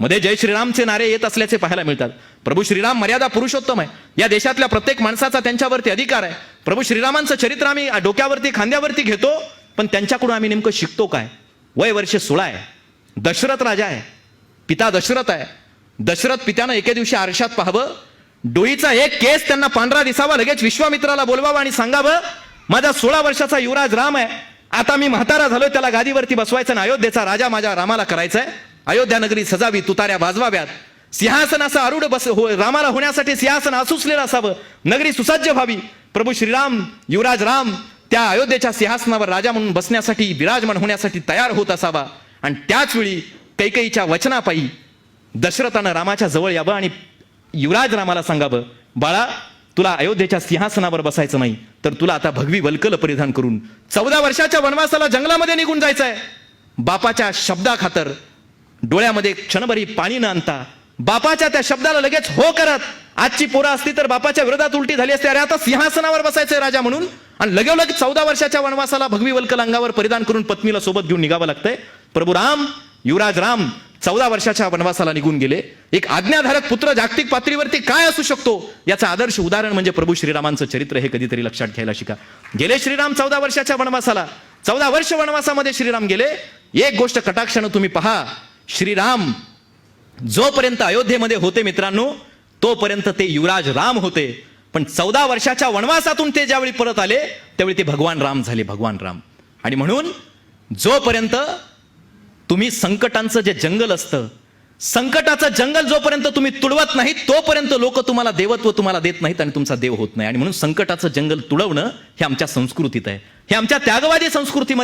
मध्ये जय श्रीरामचे नारे येत असल्याचे पाहायला मिळतात. प्रभू श्रीराम मर्यादा पुरुषोत्तम आहे. या देशातल्या प्रत्येक माणसाचा त्यांच्यावरती अधिकार आहे. प्रभू श्रीरामांचं चरित्र आम्ही डोक्यावरती खांद्यावरती घेतो पण त्यांच्याकडून आम्ही नेमकं शिकतो काय? वय वर्ष सोळा आहे. दशरथ राजा आहे. पिता दशरथ आहे. दशरथ पित्यानं एके दिवशी आरशात पाहावं. डोईचा एक केस त्यांना पांढरा दिसावा लगेच विश्वामित्राला बोलवावं आणि सांगावं माझा सोळा वर्षाचा युवराज राम आहे. आता मी म्हातारा झालोय त्याला गादीवरती बसवायचं आणि अयोध्येचा राजा माझ्या रामाला करायचा आहे अयोध्या नगरी सजावी तुताऱ्या वाजवाव्यात. सिंहासन असं आरूढ बस हो रामाला होण्यासाठी सिंहासन असुसलेलं असावं. नगरी सुसज्ज व्हावी. प्रभू श्रीराम युवराज राम त्या अयोध्येच्या सिंहासनावर राजा म्हणून बसण्यासाठी विराजमान होण्यासाठी तयार होत असावा. आणि त्याच वेळी कैकईच्या वचनापायी दशरथानं रामाच्या जवळ यावं आणि युवराज रामाला सांगावं बाळा तुला अयोध्येच्या सिंहासनावर बसायचं नाही तर तुला आता भगवी वल्कल परिधान करून चौदा वर्षाच्या वनवासाला जंगलामध्ये निघून जायचं आहे बापाच्या शब्दाखातर डोळ्यामध्ये क्षणभरी पाणी न आणता बापाच्या त्या शब्दाला लगेच हो करत आजची पोरं असती तर बापाच्या विरोधात उलटी झाली असते. अरे आता सिंहासनावर बसायचंय राजा म्हणून. आणि लगेच चौदा वर्षाच्या वनवासाला भगवी वल्कल अंगावर परिधान करून पत्नीला सोबत घेऊन निघावं लागतंय. प्रभू राम युवराज राम चौदा वर्षाच्या वनवासाला निघून गेले. एक आज्ञाधारक पुत्र जागतिक पातळीवरती काय असू शकतो? याचं आदर्श उदाहरण म्हणजे प्रभू श्रीरामांचं चरित्र हे कधीतरी लक्षात घ्यायला शिका. गेले श्रीराम चौदा वर्षाच्या वनवासाला. चौदा वर्ष वनवासामध्ये श्रीराम गेले. एक गोष्ट कटाक्षानं तुम्ही पहा. श्रीराम जोपर्यंत अयोध्येमध्ये होते मित्रांनो तोपर्यंत ते युवराज राम होते. पण चौदा वर्षाच्या वनवासातून ते ज्यावेळी परत आले त्यावेळी ते भगवान राम झाले भगवान राम. आणि म्हणून जोपर्यंत तुम्ही संकटांचं जे जंगल असतं संकटाचं जंगल जोपर्यंत तुम्ही तुडवत नाही तोपर्यंत लोक तुम्हाला देवत्व तुम्हाला देत नाहीत आणि तुमचा देव होत नाही. आणि म्हणून संकटाचं जंगल तुडवणं हे आमच्या संस्कृतीत आहे. हे आमच्या त्यागवादी संस्कृतीमध्ये